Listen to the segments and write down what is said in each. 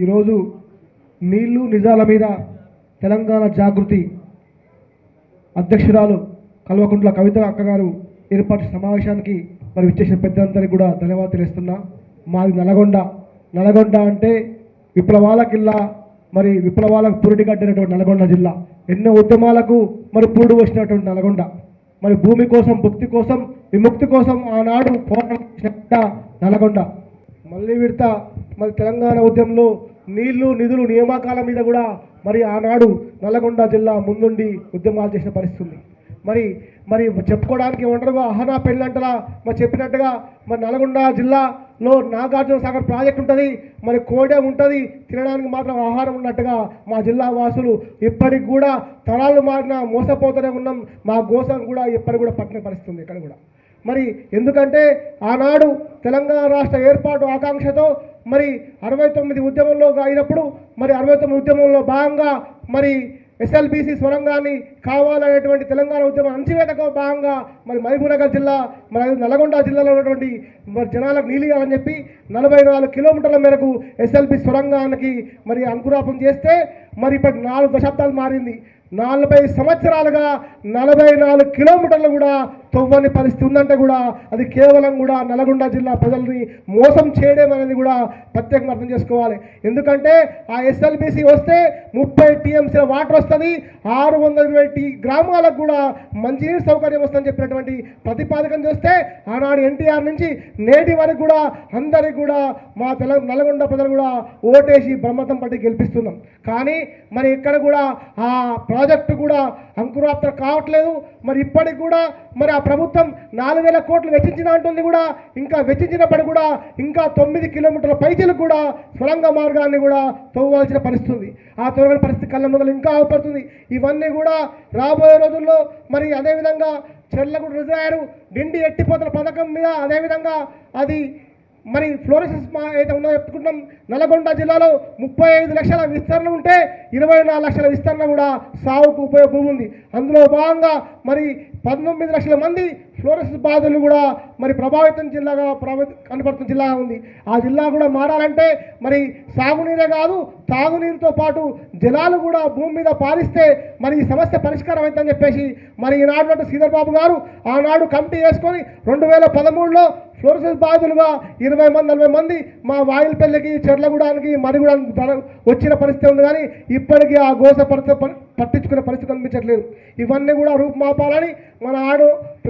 ఈరోజు నీళ్ళు నిజాల మీద తెలంగాణ జాగృతి అధ్యక్షురాలు కల్వకుంట్ల కవిత అక్కగారు ఏర్పాటు సమావేశానికి మరి విచ్చేసిన పెద్దలందరికీ కూడా ధన్యవాదాలు తెలుస్తున్నా. మాది నల్గొండ. నల్గొండ అంటే విప్లవాల కిల్లా మరి విప్లవాలకు పురిటిగడ్డినటువంటి నల్గొండ జిల్లా. ఎన్నో ఉద్యమాలకు మరి పురుడు వచ్చినటువంటి నల్గొండ. మరి భూమి కోసం భక్తి కోసం విముక్తి కోసం ఆనాడు పోరాటం నల్గొండ. మళ్ళీ విడత మరి తెలంగాణ ఉద్యమంలో నీళ్ళు నిధులు నియామకాల మీద కూడా మరి ఆనాడు నల్లగొండ జిల్లా ముందుండి ఉద్యమాలు చేసిన పరిస్థితి మరి మరి చెప్పుకోవడానికి ఒంటరిగా అహనా పెళ్ళంటలా మరి చెప్పినట్టుగా మరి నల్గొండ జిల్లాలో నాగార్జున సాగర్ ప్రాజెక్ట్ ఉంటుంది మరి కోడే ఉంటుంది తినడానికి మాత్రం ఆహారం ఉన్నట్టుగా మా జిల్లా వాసులు ఇప్పటికి కూడా తరాలు మారిన మోసపోతూనే ఉన్నాం మా గోసం కూడా ఇప్పటికి కూడా పట్టిన పరిస్థితి ఇక్కడ కూడా. మరి ఎందుకంటే ఆనాడు తెలంగాణ రాష్ట్ర ఏర్పాటు ఆకాంక్షతో మరి అరవై తొమ్మిది ఉద్యమంలో అయినప్పుడు మరి అరవై తొమ్మిది ఉద్యమంలో భాగంగా మరి ఎస్ఎల్బీసీ స్వరంగాన్ని కావాలనేటువంటి తెలంగాణ ఉద్యమం అణచివేతకు భాగంగా మరి మహబూబ్నగర్ జిల్లా మరి నల్గొండ జిల్లాలో ఉన్నటువంటి మరి జనాలకు నీలియాలని చెప్పి నలభై నాలుగు కిలోమీటర్ల మేరకు ఎస్ఎల్బి స్వరంగానికి మరి అంకురాపం చేస్తే మరి ఇప్పటి నాలుగు దశాబ్దాలు మారింది. నలభై సంవత్సరాలుగా నలభై నాలుగు కిలోమీటర్లు కూడా తవ్వని పరిస్థితి ఉందంటే కూడా అది కేవలం కూడా నల్గొండ జిల్లా ప్రజల్ని మోసం చేయడం అనేది కూడా ప్రత్యేకంగా అర్థం చేసుకోవాలి. ఎందుకంటే ఆ ఎస్ఎల్బిసి వస్తే ముప్పై టీఎంసీ వాటర్ వస్తుంది ఆరు వందల ఇరవై టీ గ్రామాలకు కూడా మంచినీరు సౌకర్యం వస్తుందని చెప్పినటువంటి ప్రతిపాదకం చేస్తే ఆనాడు ఎన్టీఆర్ నుంచి నేటి వరకు కూడా అందరికి కూడా మా తెల నల్గొండ ప్రజలు కూడా ఓటేసి బ్రహ్మతం పట్టి గెలిపిస్తున్నాం. కానీ మరి ఇక్కడ కూడా ఆ ప్రాజెక్టు కూడా అంకురాప్త కావట్లేదు. మరి ఇప్పటికి కూడా మరి ఆ ప్రభుత్వం నాలుగు వేల కోట్లు వెచ్చించిన అంటుంది కూడా ఇంకా వెచ్చించినప్పుడు కూడా ఇంకా తొమ్మిది కిలోమీటర్ల పైచలకు కూడా సొరంగ మార్గాన్ని కూడా తవ్వాల్సిన పరిస్థితుంది. ఆ తొలగని పరిస్థితి కళ్ళ మొదలు ఇంకా అవపడుతుంది ఇవన్నీ కూడా రాబోయే రోజుల్లో మరి అదేవిధంగా చెర్లగూడ రిజాయరు డిండి ఎట్టిపోతల పథకం మీద అదేవిధంగా అది మరి ఫ్లోరసిస్ మా ఏదైతే ఉందో చెప్పుకుంటున్నాం నల్గొండ జిల్లాలో ముప్పై ఐదు లక్షల విస్తరణ ఉంటే ఇరవై నాలుగు లక్షల విస్తరణ కూడా సాగుకు ఉపయోగ భూమి ఉంది. అందులో భాగంగా మరి పంతొమ్మిది లక్షల మంది ఫ్లోరసిస్ బాధలు కూడా మరి ప్రభావితం జిల్లాగా ప్రభావిత కనపడుతున్న జిల్లాగా ఉంది. ఆ జిల్లా కూడా మారాలంటే మరి సాగునీరే కాదు తాగునీరుతో పాటు జలాలు కూడా భూమి మీద పారిస్తే మరి ఈ సమస్య పరిష్కారం అవుతుందని చెప్పేసి మరి ఈనాడు శ్రీధర్ బాబు గారు ఆనాడు కమిటీ వేసుకొని రెండు వేల పదమూడులో ఫ్లోరసిస్ బాధితులుగా ఇరవై మంది నలభై మంది మా వాయిల్పల్లికి చెర్లగూడానికి మరిగూడానికి వచ్చిన పరిస్థితి ఉంది కానీ ఇప్పటికీ ఆ గోస పరిస్థితి పట్టించుకునే పరిస్థితి కనిపించట్లేదు. ఇవన్నీ కూడా రూపుమాపాలని మన ఆడు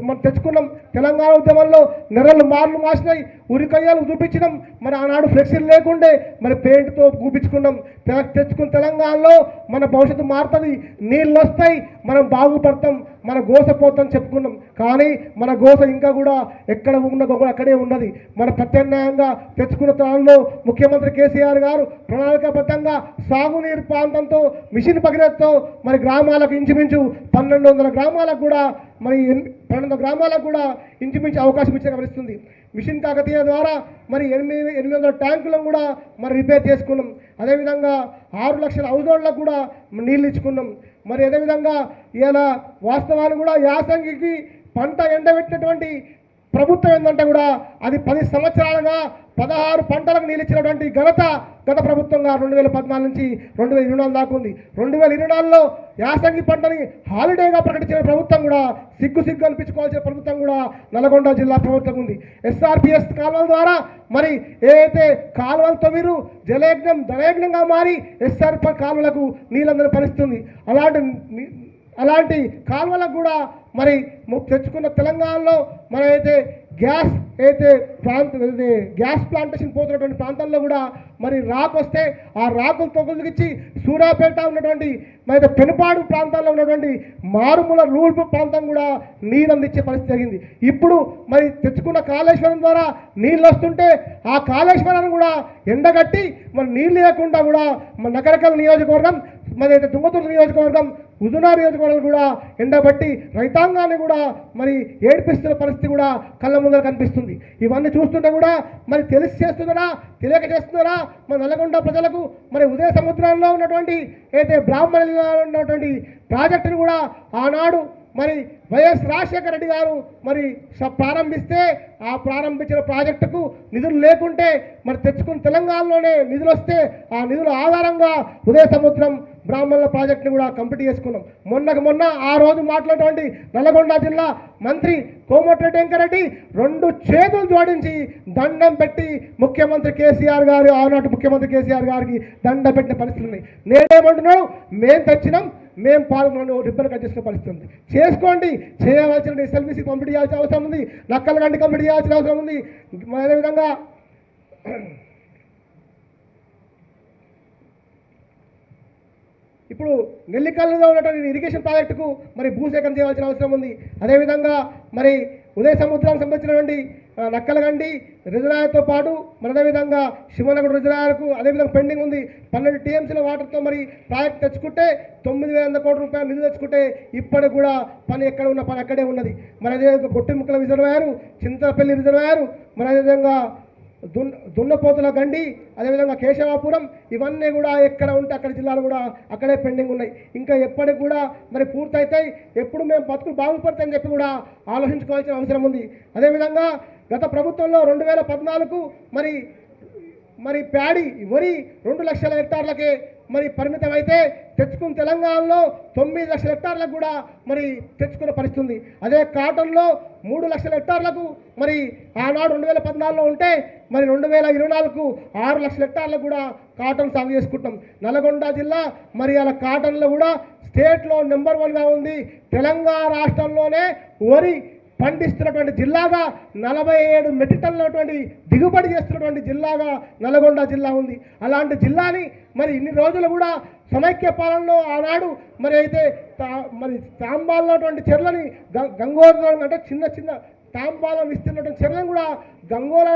మనం తెచ్చుకున్నాం. తెలంగాణ ఉద్యమంలో నెరలు మార్లు మాసినాయి ఉరికయ్యాలు చూపించినాం. మరి ఆనాడు ఫ్లెక్సీలు లేకుండే మరి పెయింట్తో చూపించుకున్నాం. తె- తెచ్చుకున్న తెలంగాణలో మన భవిష్యత్తు మారుతుంది. నీళ్ళు వస్తాయి. మనం బాగుపడతాం. మన గోస పోతాం చెప్పుకున్నాం. కానీ మన గోస ఇంకా కూడా ఎక్కడ ఉన్న కూడా అక్కడే ఉన్నది. మన ప్రత్యామ్నాయంగా తెచ్చుకున్న తరంలో ముఖ్యమంత్రి కేసీఆర్ గారు ప్రణాళికాబద్ధంగా సాగునీరు ప్రాంతంతో మిషన్ భగీరథతో మరి గ్రామాలకు ఇంచుమించు పన్నెండు వందల గ్రామాలకు కూడా మరి పన్నెండు గ్రామాలకు కూడా ఇంచుమించు అవకాశం ఇచ్చే కలిస్తుంది మిషన్ కాకతీయ ద్వారా మరి ఎనిమిది ఎనిమిది వందల ట్యాంకులను కూడా మరి రిపేర్ చేసుకున్నాం. అదేవిధంగా ఆరు లక్షల హౌజోళ్ళకు కూడా నీళ్ళు ఇచ్చుకున్నాం. మరి అదేవిధంగా ఇలా వాస్తవాలు కూడా యాసంగికి పంట ఎండబెట్టినటువంటి ప్రభుత్వం ఏంటంటే కూడా అది పది సంవత్సరాలుగా పదహారు పంటలకు నిలిచినటువంటి ఘనత గత ప్రభుత్వంగా రెండు వేల పద్నాలుగు నుంచి రెండు వేల ఇరవై నాలుగు దాకా ఉంది. రెండు వేల ఇరవై నాలుగులో యాసంగి పంటని హాలిడేగా ప్రకటించిన ప్రభుత్వం కూడా సిగ్గు సిగ్గు అనిపించుకోవాల్సిన ప్రభుత్వం కూడా నల్గొండ జిల్లా ప్రభుత్వం ఉంది. ఎస్ఆర్పిఎస్ కాలువల ద్వారా మరి ఏదైతే కాలువలు మీరు జలయజ్ఞం ధనయజ్ఞంగా మారి ఎస్ఆర్ కాలువలకు నీళ్ళందరూ పరిస్తుంది అలాంటి అలాంటి కాలువలకు కూడా మరి తెచ్చుకున్న తెలంగాణలో మన అయితే గ్యాస్ అయితే ప్రాంత గ్యాస్ ప్లాంటేషన్ పోతున్నటువంటి ప్రాంతాల్లో కూడా మరి రాక్ వస్తే ఆ రాకులు తొలగించి సూర్యాపేట ఉన్నటువంటి మరి పెనుపాడు ప్రాంతాల్లో ఉన్నటువంటి మారుమూల రూల్ ప్రాంతం కూడా నీరు అందించే పరిస్థితి జరిగింది. ఇప్పుడు మరి తెచ్చుకున్న కాళేశ్వరం ద్వారా నీళ్ళు వస్తుంటే ఆ కాళేశ్వరాన్ని కూడా ఎండగట్టి మరి నీళ్ళు లేకుండా కూడా మన నగరకల నియోజకవర్గం మరి అయితే దుంగతూరు నియోజకవర్గం హుజునా నియోజకవర్గాలు కూడా ఎండబట్టి రైతాంగాన్ని కూడా మరి ఏడిపిస్తున్న పరిస్థితి కూడా కళ్ళ ముందర కనిపిస్తుంది. ఇవన్నీ చూస్తుంటే కూడా మరి తెలిసి చేస్తున్నారా తెలియక చేస్తున్నారా మన నల్లగొండ ప్రజలకు మరి ఉదయ సముద్రంలో ఉన్నటువంటి అయితే బ్రాహ్మణుల్లో ఉన్నటువంటి ప్రాజెక్టును కూడా ఆనాడు మరి వైఎస్ రాజశేఖర రెడ్డి గారు మరి ప్రారంభిస్తే ఆ ప్రారంభించిన ప్రాజెక్టుకు నిధులు లేకుంటే మరి తెచ్చుకున్న తెలంగాణలోనే నిధులు వస్తే ఆ నిధుల ఆధారంగా ఉదయ సముద్రం బ్రాహ్మణుల ప్రాజెక్టును కూడా కంప్లీట్ చేసుకున్నాం. మొన్నకు మొన్న ఆ రోజు మాట్లాడినటువంటి నల్గొండ జిల్లా మంత్రి కోమటిరెడ్డి వెంకరెడ్డి రెండు చేతులు జోడించి దండం పెట్టి ముఖ్యమంత్రి కేసీఆర్ గారు ఆనాటి ముఖ్యమంత్రి కేసీఆర్ గారికి దండ పెట్టిన పరిస్థితులు ఉన్నాయి. నేనేమంటున్నాను? మేము తెచ్చినాం మేము పాల్గొన్న రిబ్బన్ కట్ చేసిన పరిస్థితి ఉంది. చేసుకోండి చేయవలసిన ఎస్ఎల్బీసీ కంప్లీట్ చేయాల్సిన అవసరం ఉంది నక్కల గండి కంప్లీట్ చేయాల్సిన అవసరం ఉంది. అదేవిధంగా ఇప్పుడు నెల్లికల్లులో ఉన్నటువంటి ఇరిగేషన్ ప్రాజెక్టుకు మరి భూసేకరణ చేయాల్సిన అవసరం ఉంది. అదేవిధంగా మరి ఉదయ సముద్రానికి సంబంధించినటువంటి నక్కలగండి రిజర్వాయర్తో పాటు మరి అదేవిధంగా శివనగర్ రిజర్వాయర్కు అదేవిధంగా పెండింగ్ ఉంది. పన్నెండు టీఎంసీల వాటర్తో మరి ప్రాజెక్ట్ తెచ్చుకుంటే తొమ్మిది వేల కోట్ల రూపాయలు నిధులు తెచ్చుకుంటే ఇప్పటికి కూడా పని ఎక్కడ ఉన్న పని అక్కడే ఉన్నది. మరి అదేవిధంగా గొట్టిముక్కల రిజర్వాయరు చింతపల్లి రిజర్వాయరు మరి అదేవిధంగా దున్ దున్నపోతుల గండి అదేవిధంగా కేశవాపురం ఇవన్నీ కూడా ఎక్కడ ఉంటే అక్కడ జిల్లాలు కూడా అక్కడే పెండింగ్ ఉన్నాయి. ఇంకా ఎప్పటికి కూడా మరి పూర్తయితాయి. ఎప్పుడు మేము బతుకులు బాగుపడతాయని చెప్పి కూడా ఆలోచించుకోవాల్సిన అవసరం ఉంది. అదేవిధంగా గత ప్రభుత్వంలో రెండు వేల పద్నాలుగు మరి మరి ప్యాడీ వరి రెండు లక్షల హెక్టార్లకే మరి పరిమితం అయితే తెచ్చుకున్న తెలంగాణలో తొమ్మిది లక్షల హెక్టార్లకు కూడా మరి తెచ్చుకునే పరిస్థితుంది అదే కాటన్లో మూడు లక్షల హెక్టార్లకు మరి ఆనాడు రెండు వేల పద్నాలుగులో ఉంటే మరి రెండు వేల ఇరవై నాలుగు ఆరు లక్షల హెక్టార్లకు కూడా కాటన్ సాగు చేసుకుంటాం నల్గొండ జిల్లా మరి అలా కాటన్లో కూడా స్టేట్లో నెంబర్ వన్గా ఉంది. తెలంగాణ రాష్ట్రంలోనే వరి పండిస్తున్నటువంటి జిల్లాగా నలభై ఏడు మెట్రిక్ టన్నులటువంటి దిగుబడి చేస్తున్నటువంటి జిల్లాగా నల్గొండ జిల్లా ఉంది. అలాంటి జిల్లాని మరి ఇన్ని రోజులు కూడా సమైక్య పాలనలో ఆనాడు మరి అయితే తా- మరి తాంబాలన్నటువంటి చెర్లని గంగోదరం అంటే చిన్న చిన్న తాంబాలం ఇస్తున్నటువంటి చెర్లను కూడా గంగోల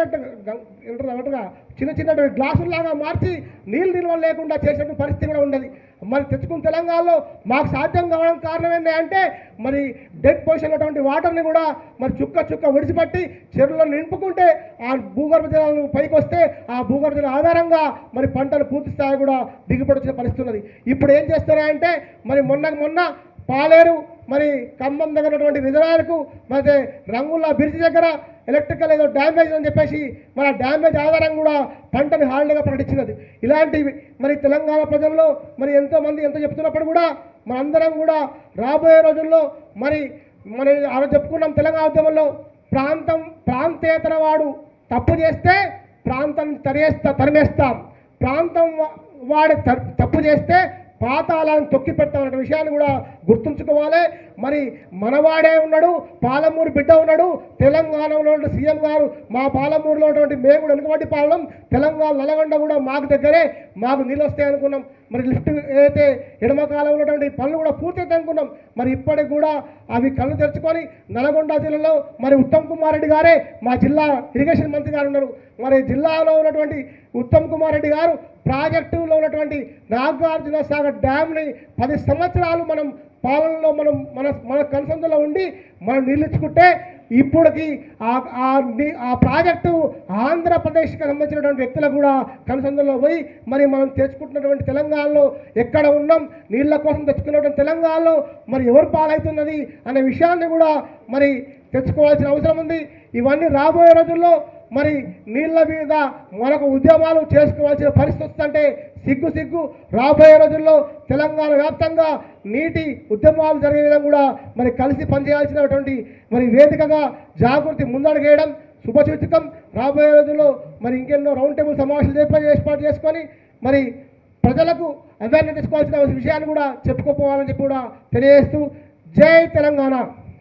చిన్న చిన్న గ్లాసుల్లాగా మార్చి నీళ్ళు నిల్వ లేకుండా చేసినటువంటి పరిస్థితి కూడా ఉన్నది మరి తెచ్చుకున్న తెలంగాణలో మాకు సాధ్యం కావడం కారణం ఏంటంటే మరి డెడ్ పొజిషన్ ఉన్నటువంటి వాటర్ని కూడా మరి చుక్క చుక్క విడిచిపెట్టి చెరువులను నింపుకుంటే ఆ భూగర్భ జలాలు పైకి వస్తే ఆ భూగర్భ జల ఆధారంగా మరి పంటలు పూర్తి స్థాయి కూడా దిగుబడి వచ్చిన ఇప్పుడు ఏం చేస్తున్నారంటే మరి మొన్న మొన్న పాలేరు మరి ఖమ్మం దగ్గర ఉన్నటువంటి రిజర్వాయర్కు మరి రంగుల బ్రిడ్జ్ దగ్గర ఎలక్ట్రికల్ ఏదో డ్యామేజ్ అని చెప్పేసి మన డ్యామేజ్ ఆధారం కూడా పంటని హాలిడేగా ప్రకటించినది. ఇలాంటివి మరి తెలంగాణ ప్రజల్లో మరి ఎంతోమంది ఎంత ఎంతో చెప్తున్నప్పుడు కూడా మనందరం కూడా రాబోయే రోజుల్లో మరి మరి అలా చెప్పుకున్నాం తెలంగాణ ఉద్యమంలో ప్రాంతం ప్రాంతేతర వాడు తప్పు చేస్తే ప్రాంతం తరేస్తా తరిమేస్తాం. ప్రాంతం వా- వాడు త- తప్పు చేస్తే పాతాలను తొక్కి పెడతామన్న విషయాన్ని కూడా గుర్తుంచుకోవాలి. మరి మనవాడే ఉన్నాడు పాలమూరు బిడ్డ ఉన్నాడు తెలంగాణలో ఉన్న సీఎం గారు మా పాలమూరులో ఉన్నటువంటి మేము కూడా వెనుకబడి పాలనం తెలంగాణ నల్గొండ కూడా మాకు దగ్గరే. మాకు నీళ్ళు వస్తాయి అనుకున్నాం. మరి లిఫ్ట్ ఏదైతే ఎడమ కాలంలో ఉన్నటువంటి పనులు కూడా పూర్తయితే అనుకున్నాం. మరి ఇప్పటికి కూడా అవి కళ్ళు తెరుచుకొని నల్గొండ జిల్లాలో మరి ఉత్తమ్ కుమార్ రెడ్డి గారే మా జిల్లా ఇరిగేషన్ మంత్రి గారు ఉన్నారు. మరి జిల్లాలో ఉన్నటువంటి ఉత్తమ్ కుమార్ రెడ్డి గారు ప్రాజెక్టులో ఉన్నటువంటి నాగార్జున సాగర్ డ్యామ్ని పది సంవత్సరాలు మనం పాలనలో మనం మన మన కన్సందులో ఉండి మనం నిలుచుకుంటే ఇప్పటికి ఆ ఆ ప్రాజెక్టు ఆంధ్రప్రదేశ్కి సంబంధించినటువంటి వ్యక్తులకు కూడా కనుసందులో పోయి మరి మనం తెచ్చుకుంటున్నటువంటి తెలంగాణలో ఎక్కడ ఉన్నాం నీళ్ళ కోసం తెచ్చుకున్నటువంటి తెలంగాణలో మరి ఎవరు పాలవుతున్నది అనే విషయాన్ని కూడా మరి తెచ్చుకోవాల్సిన అవసరం ఉంది. ఇవన్నీ రాబోయే రోజుల్లో మరి నీళ్ళ మీద మనకు ఉద్యమాలు చేసుకోవాల్సిన పరిస్థితి వస్తుందంటే సిగ్గు సిగ్గు. రాబోయే రోజుల్లో తెలంగాణ వ్యాప్తంగా నీటి ఉద్యమాలు జరిగే విధంగా కూడా మరి కలిసి పనిచేయాల్సినటువంటి మరి వేదికగా జాగృతి ముందడుగేయడం శుభసూచకం రాబోయే రోజుల్లో మరి ఇంకెన్నో రౌండ్ టేబుల్ సమావేశాలు ఏర్పాటు ఏర్పాటు చేసుకొని మరి ప్రజలకు అవేర్నెస్ తీసుకోవాల్సిన విషయాన్ని కూడా చెప్పుకోపోవాలని చెప్పి కూడా తెలియజేస్తూ జై తెలంగాణ.